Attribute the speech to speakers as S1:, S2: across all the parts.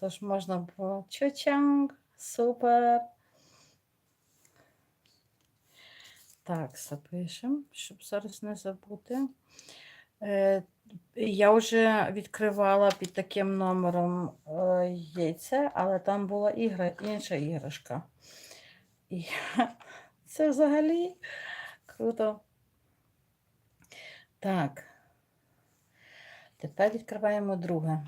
S1: Тож можна було чучанг, супер. Так, запишемо, щоб зараз не забути. Е, я вже відкривала під таким номером е, яйце, але там була ігра, інша іграшка. І це взагалі круто. Так. Тепер відкриваємо друге.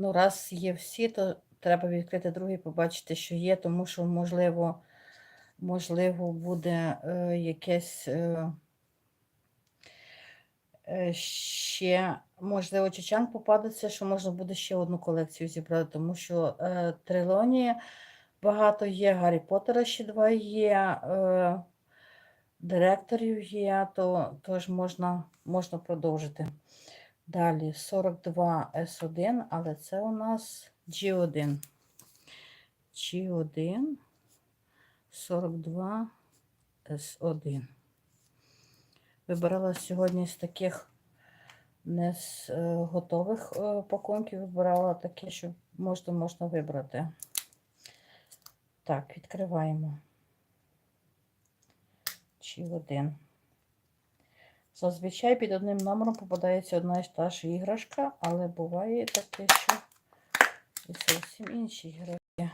S1: Ну, раз є всі, то треба відкрити другий, побачити, що є, тому що, можливо, можливо, буде е, якесь. Е, е, ще, можливо, чучан попадеться, що можна буде ще одну колекцію зібрати, тому що е, трилонії багато є, Гаррі Поттера ще два є, е, директорів є, то тож можна, можна продовжити. Далі 42 S1, але це у нас G1. G1, 42 S1. Вибирала сьогодні з таких не з е, готових е, пакунків, вибирала такі, що можна, можна вибрати. Так, відкриваємо. G1. Зазвичай під одним номером попадається одна і та ж іграшка, але буває таке, що і зовсім інші іграшки.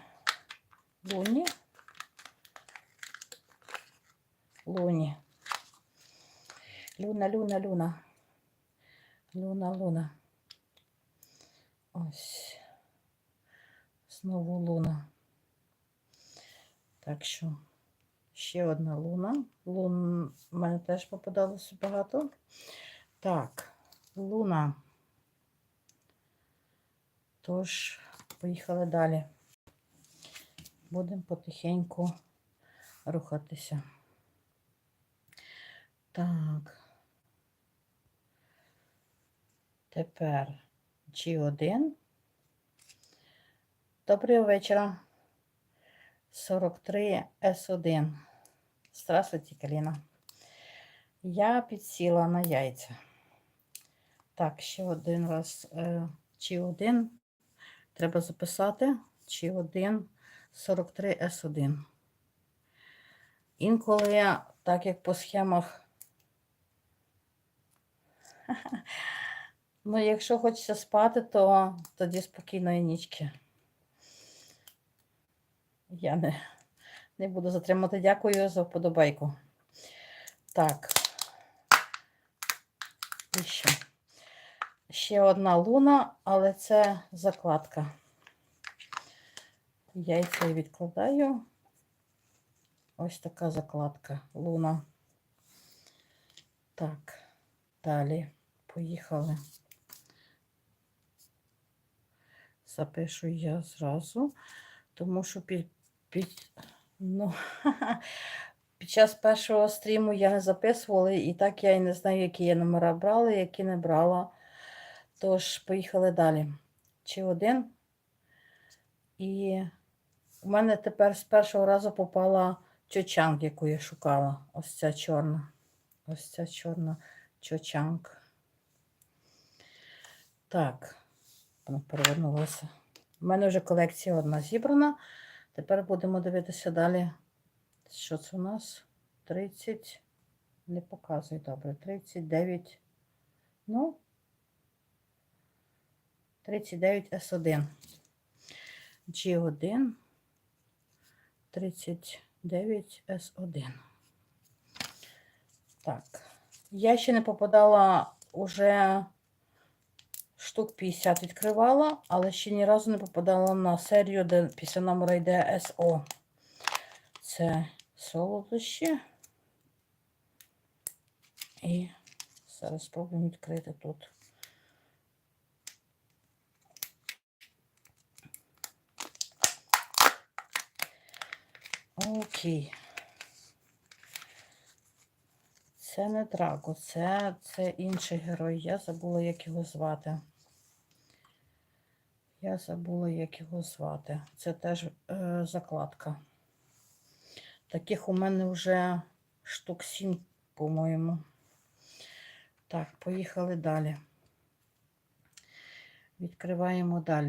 S1: Луні. Луні. Люна, люна, люна. Луна, луна. Ось. Знову луна. Так що. Ще одна луна. Лун в мене теж попадалося багато. Так, луна. Тож, поїхали далі. Будемо потихеньку рухатися. Так. Тепер G1. Доброго вечора. 43 С1. Здравствуйте, Каліна. Я підсіла на яйця. Так, ще один раз. е, Чи один. Треба записати. Чи один 43 С1. Інколи, так як по схемах. Ну, якщо хочеться спати, то тоді спокійної нічки. Я не, не буду затримати. Дякую за вподобайку. Так. І ще. Одна луна, але це закладка. Яйця відкладаю. Ось така закладка луна. Так, далі поїхали. Запишу я зразу, тому що під, під, ну, під час першого стріму я не записувала, і так я і не знаю, які я номера брала, які не брала. Тож, поїхали далі. Чи один. І у мене тепер з першого разу попала чочанг, яку я шукала. Ось ця чорна. Ось ця чорна чочанг. Так, вона перевернулася. У мене вже колекція одна зібрана. Тепер будемо дивитися далі. Що це у нас? 30. Не показує добре. 39. Ну, 39 С1. G1. 39 С1. Так. Я ще не попадала уже штук 50 відкривала, але ще ні разу не попадала на серію, де після номера йде СО. Це солодощі. І зараз спробуємо відкрити тут. Окей. Це не Драго, це, це інший герой. Я забула, як його звати. Я забула, як його звати. Це теж е, закладка. Таких у мене вже штук 7, по-моєму. Так, поїхали далі. Відкриваємо далі.